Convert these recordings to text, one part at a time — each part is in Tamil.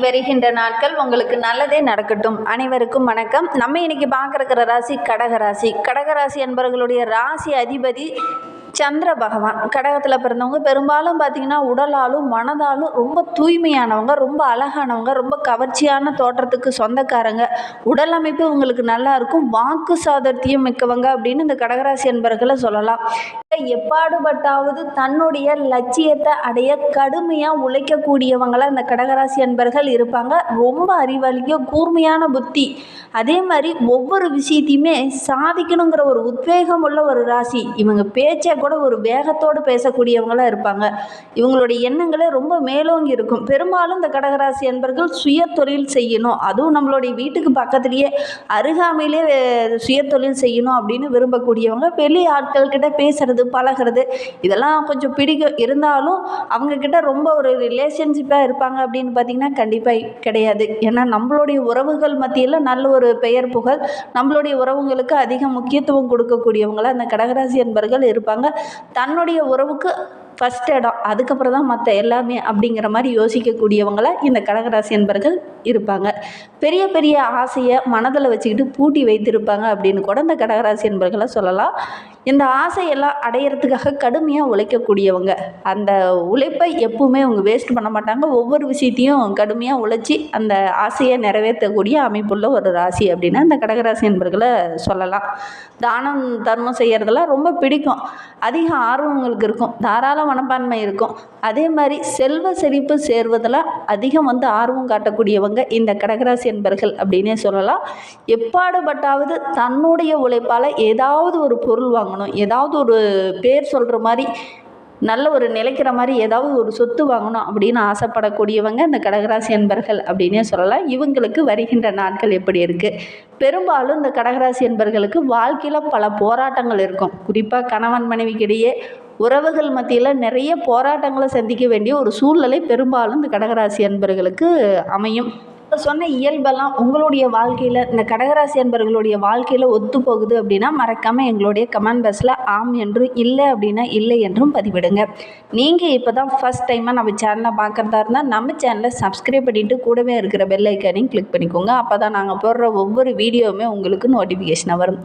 வருகின்ற நாட்கள் உங்களுக்கு நல்லதே நடக்கட்டும். அனைவருக்கும் வணக்கம். நம்ம இன்னைக்கு பார்க்குற ராசி கடகராசி ராசி என்பவர்களுடைய ராசி அதிபதி சந்திர பகவான். கடகத்தில் பிறந்தவங்க. பெரும்பாலும் பார்த்திங்கன்னா உடலாலும் மனதாலும் ரொம்ப தூய்மையானவங்க ரொம்ப அழகானவங்க ரொம்ப கவர்ச்சியான தோற்றத்துக்கு சொந்தக்காரங்க. உடல் அமைப்பு உங்களுக்கு நல்லா இருக்கும். வாக்கு சாதர்த்தியம் மிக்கவங்க அப்படின்னு இந்த கடகராசி என்பர்களை சொல்லலாம். எப்பாடுபட்டாவது தன்னுடைய லட்சியத்தை அடைய கடுமையாக உழைக்கக்கூடியவங்களாக இந்த கடகராசி என்பர்கள் இருப்பாங்க. ரொம்ப அறிவாளிங்க கூர்மையான புத்தி. அதே மாதிரி ஒவ்வொரு விஷயத்தையுமே சாதிக்கணுங்கிற ஒரு உத்வேகம் உள்ள ஒரு ராசி. இவங்க பேச்சை கூட ஒரு வேகத்தோடு பேசக்கூடியவங்களாக இருப்பாங்க. இவங்களுடைய எண்ணங்களே ரொம்ப மேலோங்கி இருக்கும். பெரும்பாலும் இந்த கடகராசி அன்பர்கள் சுய தொழில் செய்யணும். அதுவும் நம்மளுடைய வீட்டுக்கு பக்கத்துலேயே அருகாமையிலே சுய தொழில் செய்யணும் அப்படின்னு விரும்பக்கூடியவங்க வெளி ஆட்கள் கிட்ட பேசுறது பழகிறது இதெல்லாம் கொஞ்சம் பிடிக்கும். இருந்தாலும் அவங்க கிட்ட ரொம்ப ஒரு ரிலேஷன்ஷிப்பாக இருப்பாங்க அப்படின்னு பார்த்தீங்கன்னா கண்டிப்பாக கிடையாது. ஏன்னா நம்மளுடைய உறவுகள் மத்தியில் நல்ல ஒரு பெயர் புகழ் நம்மளுடைய உறவுங்களுக்கு அதிக முக்கியத்துவம் கொடுக்கக்கூடியவங்களாக அந்த கடகராசி என்பர்கள் இருப்பாங்க. தன்னுடைய உறவுக்கு ஃபஸ்ட் இடம். அதுக்கப்புறம் தான் மற்ற எல்லாமே அப்படிங்கிற மாதிரி யோசிக்கக்கூடியவங்களை இந்த கடகராசி என்பர்கள் இருப்பாங்க. பெரிய பெரிய ஆசையை மனதில் வச்சுக்கிட்டு பூட்டி வைத்திருப்பாங்க அப்படின்னு கூட இந்த கடகராசி என்பர்களை சொல்லலாம். இந்த ஆசையெல்லாம் அடையிறதுக்காக கடுமையாக உழைக்கக்கூடியவங்க. அந்த உழைப்பை எப்பவுமே அவங்க வேஸ்ட் பண்ண மாட்டாங்க. ஒவ்வொரு விஷயத்தையும் கடுமையாக உழைச்சி அந்த ஆசையை நிறைவேற்றக்கூடிய அமைப்புள்ள ஒரு ராசி அப்படின்னா இந்த கடகராசி என்பர்களை சொல்லலாம். தானம் தர்மம் செய்கிறதெல்லாம் ரொம்ப பிடிக்கும். அதிக ஆர்வம் உங்களுக்கு இருக்கும். தாராள மனப்பான்மை இருக்கும். அதே மாதிரி செல்வ செழிப்பு சேர்வதில் அதிகம் வந்து ஆர்வம் காட்டக்கூடியவங்க இந்த கடகராசி என்பர்கள் அப்படின்னே சொல்லலாம். எப்பாடுபட்டாவது தன்னுடைய உழைப்பால் ஏதாவது ஒரு பொருள் வாங்கணும். ஏதாவது ஒரு பேர் சொல்கிற மாதிரி நல்ல ஒரு நிலைக்கிற மாதிரி ஏதாவது ஒரு சொத்து வாங்கணும் அப்படின்னு ஆசைப்படக்கூடியவங்க இந்த கடகராசி என்பர்கள் அப்படின்னே சொல்லலாம். இவங்களுக்கு வருகின்ற நாட்கள் எப்படி இருக்குது பெரும்பாலும் இந்த கடகராசி என்பர்களுக்கு வாழ்க்கையில் பல போராட்டங்கள் இருக்கும். குறிப்பாக கணவன் மனைவிக்கிடையே உறவுகள் மத்தியில் நிறைய போராட்டங்களை சந்திக்க வேண்டிய ஒரு சூழ்நிலை பெரும்பாலும் இந்த கடகராசி என்பர்களுக்கு அமையும். இப்போ சொன்ன இயல்பெல்லாம் உங்களுடைய வாழ்க்கையில் இந்த கடகராசி அன்பர்களுடைய வாழ்க்கையில் ஒத்து போகுது அப்படின்னா மறக்காமல் எங்களுடைய கமெண்ட் பாக்ஸில் ஆம் என்றும் இல்லை அப்படின்னா இல்லை என்றும் பதிவிடுங்க. நீங்கள் இப்போ தான் ஃபஸ்ட் டைமாக நம்ம சேனலை பார்க்குறதா இருந்தால் நம்ம சேனலை சப்ஸ்கிரைப் பண்ணிவிட்டு கூடவே இருக்கிற பெல் ஐக்கானையும் கிளிக் பண்ணிக்கோங்க. அப்போ தான் நாங்கள் போடுற ஒவ்வொரு வீடியோவுமே உங்களுக்கு நோட்டிஃபிகேஷனாக வரும்.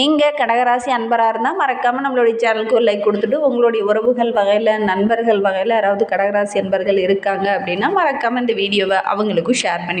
நீங்கள் கடகராசி அன்பராக இருந்தால் மறக்காமல் நம்மளுடைய சேனலுக்கு ஒரு லைக் கொடுத்துட்டு உங்களுடைய உறவுகள் வகையில் நண்பர்கள் வகையில் யாராவது கடகராசி அன்பர்கள் இருக்காங்க அப்படின்னா மறக்காமல் இந்த வீடியோவை அவங்களுக்கும் ஷேர் பண்ணி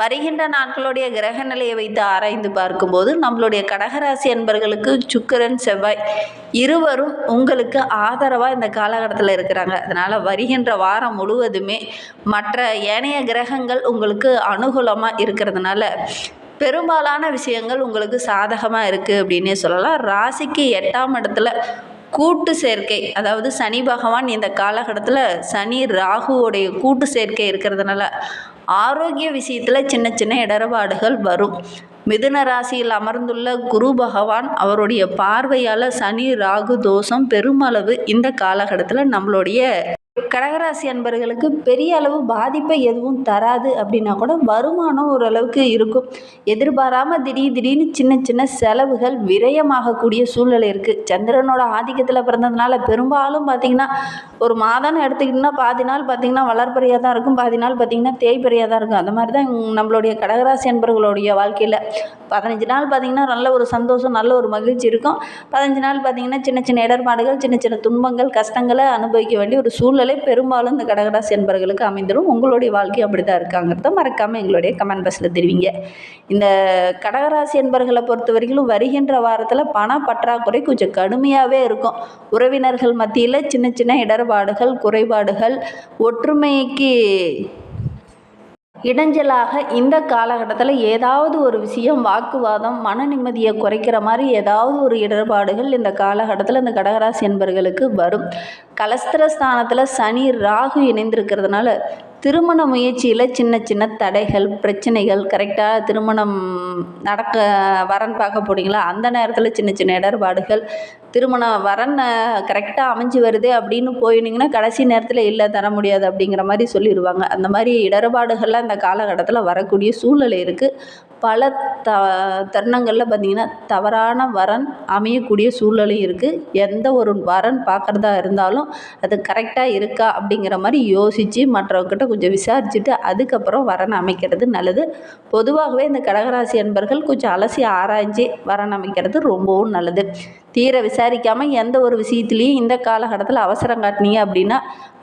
வருகின்ற நாட்களுடைய கிரக நிலையை வைத்து ஆராய்ந்து பார்க்கும்போது நம்மளுடைய கடகராசி என்பர்களுக்கு சுக்கிரன் செவ்வாய் இருவரும் உங்களுக்கு ஆதரவாக இந்த காலகட்டத்தில் இருக்கிறாங்க. அதனால் வருகின்ற வாரம் முழுவதுமே மற்ற ஏனைய கிரகங்கள் உங்களுக்கு அனுகூலமாக இருக்கிறதுனால பெரும்பாலான விஷயங்கள் உங்களுக்கு சாதகமாக இருக்குது அப்படின்னே சொல்லலாம். ராசிக்கு எட்டாம் இடத்துல கூட்டு சேர்க்கை அதாவது சனி பகவான் இந்த காலகட்டத்தில் சனி ராகுவோடைய கூட்டு சேர்க்கை இருக்கிறதுனால ஆரோக்கிய விஷயத்தில் சின்ன சின்ன இடர்பாடுகள் வரும். மிதுன ராசியில் அமர்ந்துள்ள குரு பகவான் அவருடைய பார்வையால் சனி ராகு தோஷம் பெருமளவு இந்த காலகட்டத்தில் நம்மளுடைய கடகராசி அன்பர்களுக்கு பெரிய அளவு பாதிப்பை எதுவும் தராது அப்படின்னா கூட வருமானம் ஓரளவுக்கு இருக்கும். எதிர்பாராமல் திடீர் திடீர்னு சின்ன சின்ன செலவுகள் விரயமாகக்கூடிய சூழ்நிலை இருக்குது சந்திரனோட ஆதிக்கத்தில் பிறந்ததுனால பெரும்பாலும் பார்த்திங்கன்னா ஒரு மாதம்னு எடுத்துக்கிட்டிங்கன்னா பாதி நாள் பார்த்திங்கன்னா வளர்ப்பறையாக தான் இருக்கும். பாதி நாள் பார்த்திங்கன்னா தேய்ப்பறையாக தான் இருக்கும். அந்த மாதிரி தான் நம்மளுடைய கடகராசி அன்பர்களுடைய வாழ்க்கையில் பதினஞ்சு நாள் பார்த்திங்கன்னா நல்ல ஒரு சந்தோஷம் நல்ல ஒரு மகிழ்ச்சி இருக்கும். பதினஞ்சு நாள் பார்த்திங்கன்னா சின்ன சின்ன இடர்பாடுகள் சின்ன சின்ன துன்பங்கள் கஷ்டங்களை அனுபவிக்க வேண்டிய ஒரு சூழ்நிலை பெரும்பாலும் இந்த கடகராசி என்பர்களுக்கு அமைந்துடும். உங்களுடைய வாழ்க்கை அப்படி தான் இருக்காங்கிறத மறக்காமல் எங்களுடைய கமெண்ட் பாக்ஸில் தெரிவிங்க. இந்த கடகராசி என்பர்களை பொறுத்த வரைக்கும் வருகின்ற வாரத்தில் பண பற்றாக்குறை கொஞ்சம் கடுமையாகவே இருக்கும். உறவினர்கள் மத்தியில் சின்ன சின்ன இடர்பாடுகள் குறைபாடுகள் ஒற்றுமைக்கு இடைஞ்சலாக இந்த காலகட்டத்தில் ஏதாவது ஒரு விஷயம் வாக்குவாதம் மன நிம்மதியை குறைக்கிற மாதிரி ஏதாவது ஒரு இடர்பாடுகள் இந்த காலகட்டத்தில் இந்த கடகராசி என்பர்களுக்கு வரும். கலஸ்திர ஸ்தானத்தில் சனி ராகு இணைந்திருக்கிறதுனால திருமண முயற்சியில் சின்ன சின்ன தடைகள் பிரச்சனைகள் கரெக்டாக திருமணம் நடக்க வரன் பார்க்க போனீங்களா? அந்த நேரத்தில் சின்ன சின்ன இடர்பாடுகள். திருமணம் வரன் கரெக்டாக அமைஞ்சு வருது அப்படின்னு போயினீங்கன்னா கடைசி நேரத்தில் இல்லை தர முடியாது அப்படிங்கிற மாதிரி சொல்லிடுவாங்க அந்த மாதிரி இடர்பாடுகள்லாம் இந்த காலகட்டத்தில் வரக்கூடிய சூழ்நிலை இருக்குது பல த தருணங்களில் பார்த்திங்கன்னா தவறான வரன் அமையக்கூடிய சூழ்நிலையும் இருக்குது எந்த ஒரு வரன் பார்க்குறதா இருந்தாலும் அது கரெக்டாக இருக்கா அப்படிங்கிற மாதிரி யோசித்து மற்றவங்கக்கிட்ட கொஞ்சம் விசாரிச்சுட்டு அதுக்கப்புறம் வரன் அமைக்கிறது நல்லது. பொதுவாகவே இந்த கடகராசி அன்பர்கள் கொஞ்சம் அலசி ஆராய்ஞ்சு வரன் அமைக்கிறது ரொம்பவும் நல்லது. தீர விசாரிக்காமல் எந்த ஒரு விஷயத்துலையும் இந்த காலகட்டத்தில் அவசரம் காட்டினீங்க அப்படின்னா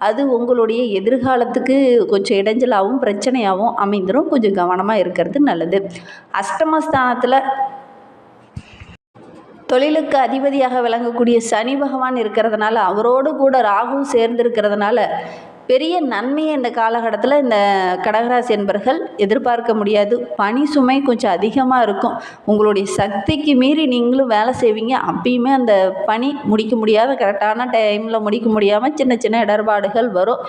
அது உங்களுடைய எதிர்காலத்துக்கு கொஞ்சம் இடைஞ்சலாகவும் பிரச்சனையாகவும் அமைந்துடும் கொஞ்சம் கவனமாக இருக்கிறது நல்லது. அஷ்டமஸ்தானத்தில் தொழிலுக்கு அதிபதியாக விளங்கக்கூடிய சனி பகவான் இருக்கிறதுனால அவரோடு கூட ராகு சேர்ந்திருக்கிறதுனால பெரிய நன்மையை இந்த காலகட்டத்தில் இந்த கடகராசி என்பர்கள் எதிர்பார்க்க முடியாது. பணி சுமை கொஞ்சம் அதிகமாக இருக்கும். உங்களுடைய சக்திக்கு மீறி நீங்களும் வேலை செய்வீங்க. அப்பயுமே அந்த பணி முடிக்க முடியாத கரெக்டான டைமில் முடிக்க முடியாமல் சின்ன சின்ன இடர்பாடுகள் வரும்.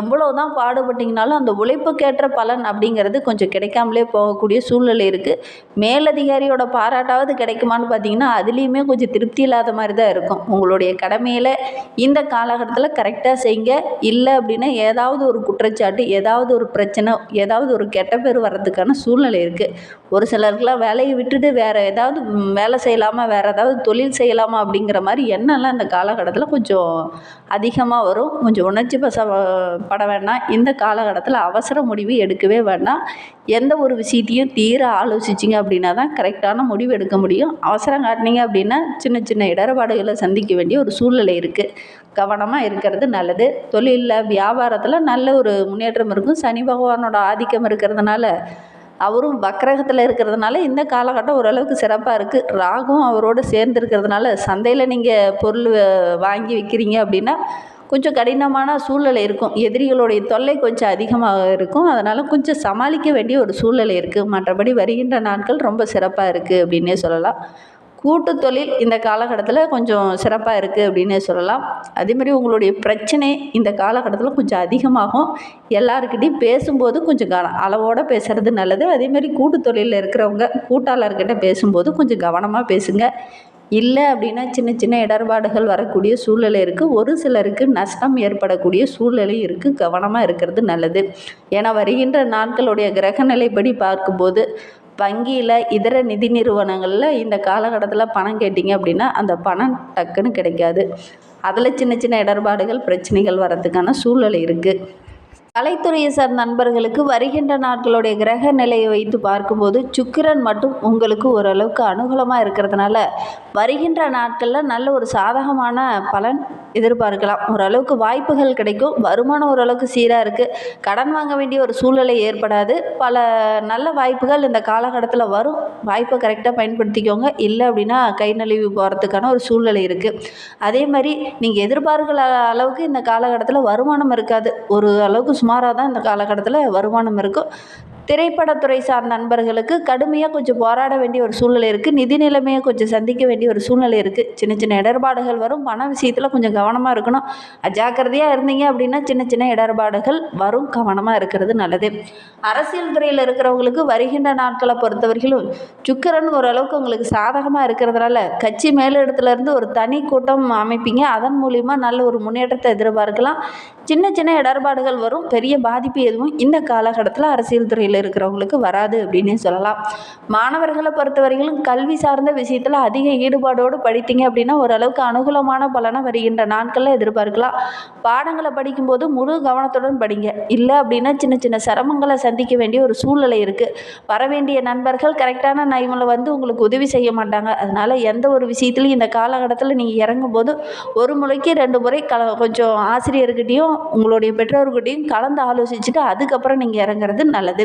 எவ்வளோ தான் பாடுபட்டிங்கனாலும் அந்த உழைப்புக்கேற்ற பலன் அப்படிங்கிறது கொஞ்சம் கிடைக்காமலே போகக்கூடிய சூழ்நிலை இருக்குது மேலதிகாரியோட பாராட்டாவது கிடைக்குமான்னு பார்த்தீங்கன்னா அதுலேயுமே கொஞ்சம் திருப்தி இல்லாத மாதிரி தான் இருக்கும். உங்களுடைய கடமையில் இந்த காலகட்டத்தில் கரெக்டாக செய்யுங்க. இல்லை அப்படின்னு அப்படின்னா ஏதாவது ஒரு குற்றச்சாட்டு ஏதாவது ஒரு பிரச்சனை ஏதாவது ஒரு கெட்ட பேர் வர்றதுக்கான சூழ்நிலை இருக்குது ஒரு சிலருக்குலாம் வேலையை விட்டுட்டு வேறு ஏதாவது வேலை செய்யலாமா வேறு ஏதாவது தொழில் செய்யலாமா அப்படிங்கிற மாதிரி எண்ணெல்லாம் இந்த காலகட்டத்தில் கொஞ்சம் அதிகமாக வரும். கொஞ்சம் உணர்ச்சி பச பட வேண்டாம். இந்த காலகட்டத்தில் அவசர முடிவு எடுக்கவே வேண்டாம். எந்த ஒரு விஷயத்தையும் தீர ஆலோசிச்சிங்க அப்படின்னா தான் கரெக்டான முடிவு எடுக்க முடியும். அவசரம் காட்டினீங்க அப்படின்னா சின்ன சின்ன இடர்பாடுகளை சந்திக்க வேண்டிய ஒரு சூழ்நிலை இருக்குது கவனமாக இருக்கிறது நல்லது. தொழிலில் வியாபாரத்தில் நல்ல ஒரு முன்னேற்றம் இருக்கும். சனி பகவானோட ஆதிக்கம் இருக்கிறதுனால அவரும் வக்கரகத்தில் இருக்கிறதுனால இந்த காலகட்டம் ஓரளவுக்கு சிறப்பாக இருக்குது ராகும் அவரோடு சேர்ந்து இருக்கிறதுனால சந்தையில் நீங்கள் பொருள் வாங்கி விற்கிறீங்க அப்படின்னா கொஞ்சம் கடினமான சூழ்நிலை இருக்கும். எதிரிகளுடைய தொல்லை கொஞ்சம் அதிகமாக இருக்கும். அதனால் கொஞ்சம் சமாளிக்க வேண்டிய ஒரு சூழ்நிலை இருக்குது மற்றபடி வருகின்ற நாட்கள் ரொம்ப சிறப்பாக இருக்குது அப்படின்னே சொல்லலாம். கூட்டு தொழில் இந்த காலகட்டத்தில் கொஞ்சம் சிறப்பாக இருக்குது அப்படின்னே சொல்லலாம். அதேமாதிரி உங்களுடைய பிரச்சனை இந்த காலகட்டத்தில் கொஞ்சம் அதிகமாகும். எல்லாருக்கிட்டையும் பேசும்போது கொஞ்சம் க அளவோடு பேசுகிறது நல்லது. அதேமாதிரி கூட்டு தொழிலில் இருக்கிறவங்க கூட்டாளர்கிட்ட பேசும்போது கொஞ்சம் கவனமாக பேசுங்க. இல்லை அப்படின்னா சின்ன சின்ன இடர்பாடுகள் வரக்கூடிய சூழ்நிலை இருக்குது ஒரு சிலருக்கு நஷ்டம் ஏற்படக்கூடிய சூழ்நிலை இருக்குது கவனமாக இருக்கிறது நல்லது. ஏன்னா வருகின்ற நாட்களுடைய கிரகநிலைப்படி பார்க்கும்போது வங்கியில் இதர நிதி நிறுவனங்களில் இந்த காலகட்டத்தில் பணம் கேட்டிங்க அப்படின்னா அந்த பணம் டக்குன்னு கிடைக்காது. அதில் சின்ன சின்ன இடர்பாடுகள் பிரச்சனைகள் வரதுக்கான சூழ்நிலை இருக்குது கலைத்துறையை சார் நண்பர்களுக்கு வருகின்ற நாட்களுடைய கிரக நிலையை வைத்து பார்க்கும்போது சுக்கிரன் மட்டும் உங்களுக்கு ஓரளவுக்கு அனுகூலமாக இருக்கிறதுனால வருகின்ற நாட்களில் நல்ல ஒரு சாதகமான பலன் எதிர்பார்க்கலாம். ஓரளவுக்கு வாய்ப்புகள் கிடைக்கும். வருமானம் ஓரளவுக்கு சீராக இருக்குது கடன் வாங்க வேண்டிய ஒரு சூழ்நிலை ஏற்படாது. பல நல்ல வாய்ப்புகள் இந்த காலகட்டத்தில் வரும். வாய்ப்பை கரெக்டாக பயன்படுத்திக்கோங்க. இல்லை அப்படின்னா கை நழுவி போகிறதுக்கான ஒரு சூழ்நிலை இருக்குது அதே மாதிரி நீங்கள் எதிர்பார்க்கிற அளவுக்கு இந்த காலகட்டத்தில் வருமானம் இருக்காது. ஒரு அளவுக்கு சுமாராக தான் இந்த காலகட்டத்தில் வருமானம் இருக்கும் திரைப்படத்துறை சார்ந்த நண்பர்களுக்கு கடுமையாக கொஞ்சம் போராட வேண்டிய ஒரு சூழ்நிலை இருக்குது நிதி நிலைமையை கொஞ்சம் சந்திக்க வேண்டிய ஒரு சூழ்நிலை இருக்குது சின்ன சின்ன இடர்பாடுகள் வரும். பண விஷயத்தில் கொஞ்சம் கவனமாக இருக்கணும். அஜாக்கிரதையாக இருந்தீங்க அப்படின்னா சின்ன சின்ன இடர்பாடுகள் வரும். கவனமாக இருக்கிறது நல்லது. அரசியல் துறையில் இருக்கிறவங்களுக்கு வருகின்ற நாட்களை பொறுத்தவரையிலும் சுக்கரன் ஓரளவுக்கு உங்களுக்கு சாதகமாக இருக்கிறதுனால கட்சி மேலிடத்துலேருந்து ஒரு தனி கூட்டம் அமைப்பீங்க. அதன் மூலிமா நல்ல ஒரு முன்னேற்றத்தை எதிர்பார்க்கலாம். சின்ன சின்ன இடர்பாடுகள் வரும். பெரிய பாதிப்பு எதுவும் இந்த காலகட்டத்தில் அரசியல் துறையில் துறையில் இருக்கிறவங்களுக்கு வராது அப்படின்னே சொல்லலாம். மாணவர்களை பொறுத்தவரையிலும் கல்வி சார்ந்த விஷயத்தில் அதிக ஈடுபாடோடு படித்தீங்க அப்படின்னா ஓரளவுக்கு அனுகூலமான பலனை வருகின்ற நாட்களில் எதிர்பார்க்கலாம். பாடங்களை படிக்கும்போது முழு கவனத்துடன் படிங்க. இல்லை அப்படின்னா சின்ன சின்ன சிரமங்களை சந்திக்க வேண்டிய ஒரு சூழ்நிலை இருக்குது வர வேண்டிய நண்பர்கள் கரெக்டான டைமில் வந்து உங்களுக்கு உதவி செய்ய மாட்டாங்க. அதனால் எந்த ஒரு விஷயத்துலையும் இந்த காலகட்டத்தில் நீங்கள் இறங்கும் போது ஒரு முறைக்கு ரெண்டு முறை கல கொஞ்சம் ஆசிரியர்கிட்டையும் உங்களுடைய பெற்றோர்கிட்டையும் கலந்து ஆலோசிச்சுட்டு அதுக்கப்புறம் நீங்கள் இறங்குறது நல்லது.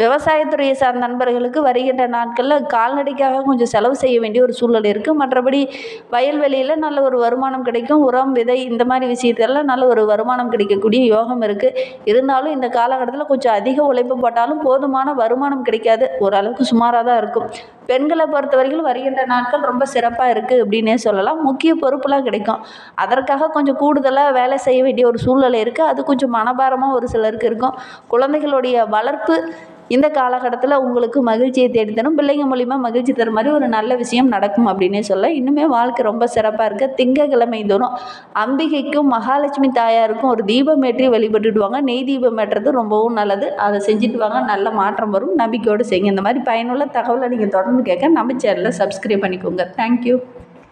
விவசாயத்துறையை சார்ந்த நண்பர்களுக்கு வருகின்ற நாட்களில் கால்நடைக்காக கொஞ்சம் செலவு செய்ய வேண்டிய ஒரு சூழல் இருக்குது மற்றபடி வயல்வெளியில் நல்ல ஒரு வருமானம் கிடைக்கும். உரம் விதை இந்த மாதிரி விஷயத்தெல்லாம் நல்ல ஒரு வருமானம் கிடைக்கக்கூடிய யோகம் இருக்குது இருந்தாலும் இந்த காலகட்டத்தில் கொஞ்சம் அதிக உழைப்பு போட்டாலும் போதுமான வருமானம் கிடைக்காது. ஓரளவுக்கு சுமாராக தான் இருக்கும். பெண்களை பொறுத்த வரைக்கும் வருகின்ற நாட்கள் ரொம்ப சிறப்பாக இருக்குது அப்படின்னே சொல்லலாம். முக்கிய பொறுப்புலாம் கிடைக்கும். அதற்காக கொஞ்சம் கூடுதலாக வேலை செய்ய வேண்டிய ஒரு சூழ்நிலை இருக்குது அது கொஞ்சம் மனபாரமாக ஒரு சிலருக்கு இருக்கும். குழந்தைகளுடைய வளர்ப்பு இந்த காலகட்டத்தில் உங்களுக்கு மகிழ்ச்சியை தேடி தரும். பிள்ளைங்க மூலிமா மகிழ்ச்சி தரும் மாதிரி ஒரு நல்ல விஷயம் நடக்கும் அப்படின்னே சொல்ல. இன்னுமே வாழ்க்கை ரொம்ப சிறப்பாக இருக்க. திங்கக்கிழமை தோறும் அம்பிகைக்கும் மகாலட்சுமி தாயாருக்கும் ஒரு தீபம் ஏற்றி வழிபட்டுடுவாங்க. நெய் தீபம் ஏற்றுறது ரொம்பவும் நல்லது. அதை செஞ்சுட்டு வாங்க. நல்ல மாற்றம் வரும். நம்பிக்கையோடு செய்யுங்க. இந்த மாதிரி பயனுள்ள தகவலை நீங்கள் தொடர்ந்து கேட்க நம்ம சேனலை சப்ஸ்கிரைப் பண்ணிக்கோங்க. தேங்க்யூ